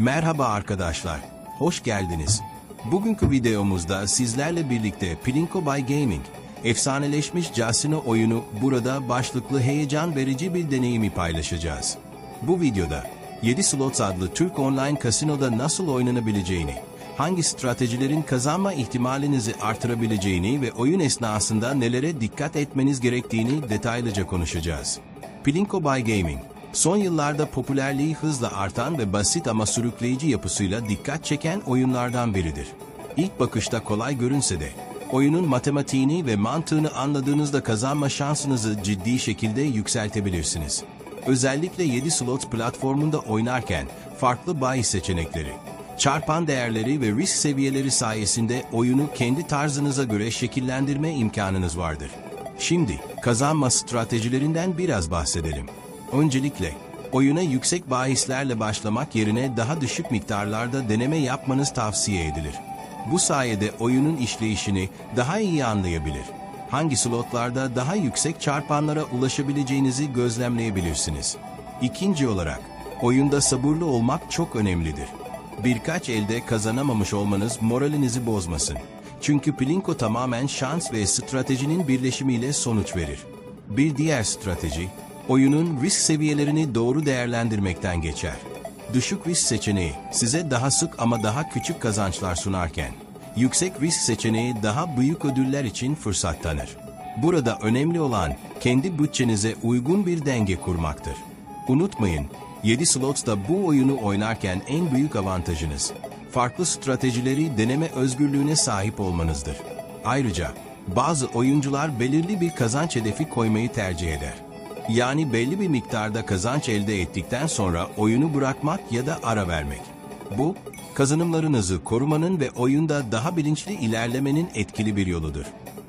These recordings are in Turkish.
Merhaba arkadaşlar, hoş geldiniz. Bugünkü videomuzda sizlerle birlikte Plinko by Gaming, efsaneleşmiş casino oyunu burada başlıklı heyecan verici bir deneyimi paylaşacağız. Bu videoda 7 Slots adlı Türk online kasinoda nasıl oynanabileceğini, hangi stratejilerin kazanma ihtimalinizi artırabileceğini ve oyun esnasında nelere dikkat etmeniz gerektiğini detaylıca konuşacağız. Plinko by Gaming, son yıllarda popülerliği hızla artan ve basit ama sürükleyici yapısıyla dikkat çeken oyunlardan biridir. İlk bakışta kolay görünse de, oyunun matematiğini ve mantığını anladığınızda kazanma şansınızı ciddi şekilde yükseltebilirsiniz. Özellikle 7 slot platformunda oynarken farklı bahis seçenekleri, çarpan değerleri ve risk seviyeleri sayesinde oyunu kendi tarzınıza göre şekillendirme imkanınız vardır. Şimdi kazanma stratejilerinden biraz bahsedelim. Öncelikle oyuna yüksek bahislerle başlamak yerine daha düşük miktarlarda deneme yapmanız tavsiye edilir. Bu sayede oyunun işleyişini daha iyi anlayabilir. Hangi slotlarda daha yüksek çarpanlara ulaşabileceğinizi gözlemleyebilirsiniz. İkinci olarak, oyunda sabırlı olmak çok önemlidir. Birkaç elde kazanamamış olmanız moralinizi bozmasın. Çünkü Plinko tamamen şans ve stratejinin birleşimiyle sonuç verir. Bir diğer strateji, oyunun risk seviyelerini doğru değerlendirmekten geçer. Düşük risk seçeneği size daha sık ama daha küçük kazançlar sunarken, yüksek risk seçeneği daha büyük ödüller için fırsat tanır. Burada önemli olan kendi bütçenize uygun bir denge kurmaktır. Unutmayın, 7 slots da bu oyunu oynarken en büyük avantajınız, farklı stratejileri deneme özgürlüğüne sahip olmanızdır. Ayrıca bazı oyuncular belirli bir kazanç hedefi koymayı tercih eder. Yani belli bir miktarda kazanç elde ettikten sonra oyunu bırakmak ya da ara vermek. Bu, kazanımlarınızı korumanın ve oyunda daha bilinçli ilerlemenin etkili bir yoludur.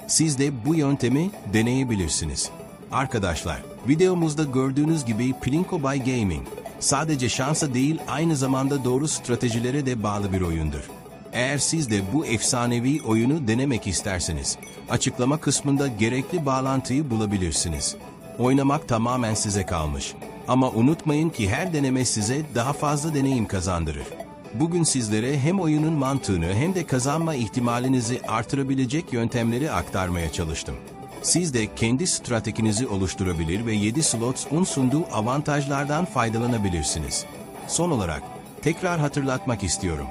Siz de bu yöntemi deneyebilirsiniz. Arkadaşlar, videomuzda gördüğünüz gibi Plinko by Gaming, sadece şansa değil aynı zamanda doğru stratejilere de bağlı bir oyundur. Eğer siz de bu efsanevi oyunu denemek isterseniz, açıklama kısmında gerekli bağlantıyı bulabilirsiniz. Oynamak tamamen size kalmış. Ama unutmayın ki her deneme size daha fazla deneyim kazandırır. Bugün sizlere hem oyunun mantığını hem de kazanma ihtimalinizi artırabilecek yöntemleri aktarmaya çalıştım. Siz de kendi stratejinizi oluşturabilir ve 7 slots'un sunduğu avantajlardan faydalanabilirsiniz. Son olarak tekrar hatırlatmak istiyorum.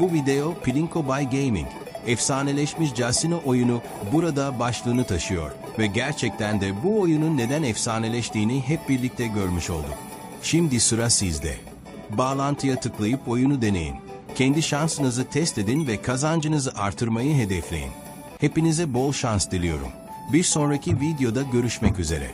Bu video Plinko by Gaming, efsaneleşmiş casino oyunu burada başlığını taşıyor ve gerçekten de bu oyunun neden efsaneleştiğini hep birlikte görmüş olduk. Şimdi sıra sizde. Bağlantıya tıklayıp oyunu deneyin. Kendi şansınızı test edin ve kazancınızı artırmayı hedefleyin. Hepinize bol şans diliyorum. Bir sonraki videoda görüşmek üzere.